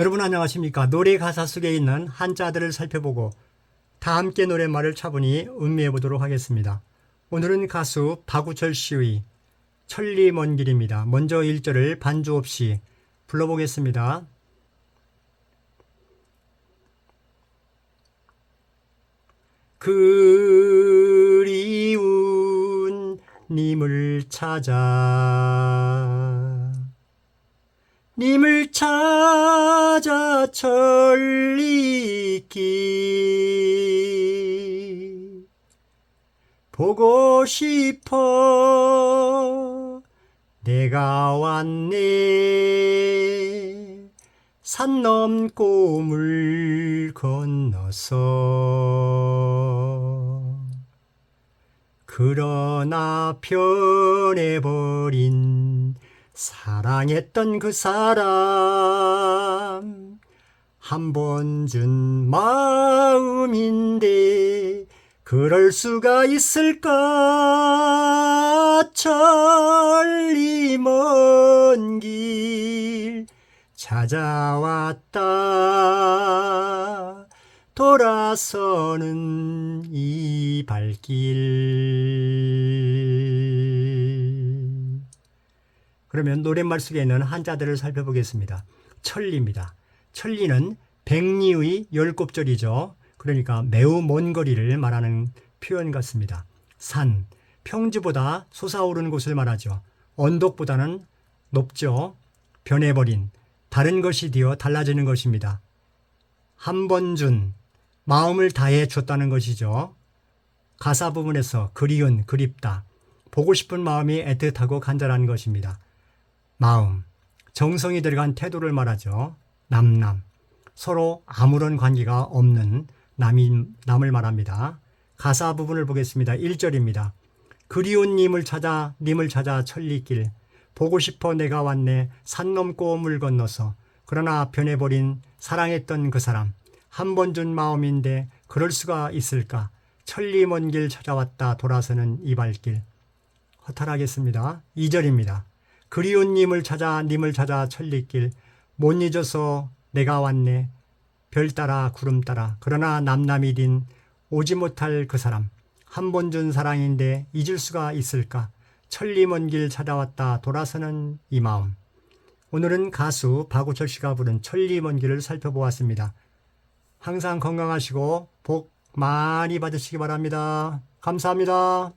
여러분 안녕하십니까? 노래 가사 속에 있는 한자들을 살펴보고 다 함께 노랫말을 차분히 음미해 보도록 하겠습니다. 오늘은 가수 박우철 씨의 천리 먼 길입니다. 먼저 1절을 반주 없이 불러보겠습니다. 그리운 님을 찾아 님을 찾아 천리길. 보고 싶어 내가 왔네. 산 넘고 물 건너서. 그러나 변해버린 사랑했던 그 사람. 한 번 준 마음인데 그럴 수가 있을까? 천리 먼 길 찾아왔다. 돌아서는 이 발길 그러면 노랫말 속에 있는 한자들을 살펴보겠습니다. 천리입니다. 천리는 백리의 열곱절이죠. 그러니까 매우 먼 거리를 말하는 표현 같습니다. 산, 평지보다 솟아오르는 곳을 말하죠. 언덕보다는 높죠. 변해버린, 다른 것이 되어 달라지는 것입니다. 한 번 준, 마음을 다해 줬다는 것이죠. 가사 부분에서 그리운, 그립다, 보고 싶은 마음이 애틋하고 간절한 것입니다. 마음, 정성이 들어간 태도를 말하죠. 남남, 서로 아무런 관계가 없는 남이, 남을 말합니다. 가사 부분을 보겠습니다. 1절입니다. 그리운 님을 찾아, 님을 찾아 천리길. 보고 싶어 내가 왔네. 산 넘고 물 건너서. 그러나 변해버린 사랑했던 그 사람. 한 번 준 마음인데 그럴 수가 있을까? 천리 먼 길 찾아왔다 돌아서는 이 발길. 허탈하겠습니다. 2절입니다. 그리운 님을 찾아 님을 찾아 천리길 못 잊어서 내가 왔네 별 따라 구름 따라 그러나 남남이딘 오지 못할 그 사람 한 번 준 사랑인데 잊을 수가 있을까 천리 먼 길 찾아왔다 돌아서는 이 마음 오늘은 가수 박우철 씨가 부른 천리 먼 길을 살펴보았습니다. 항상 건강하시고 복 많이 받으시기 바랍니다. 감사합니다.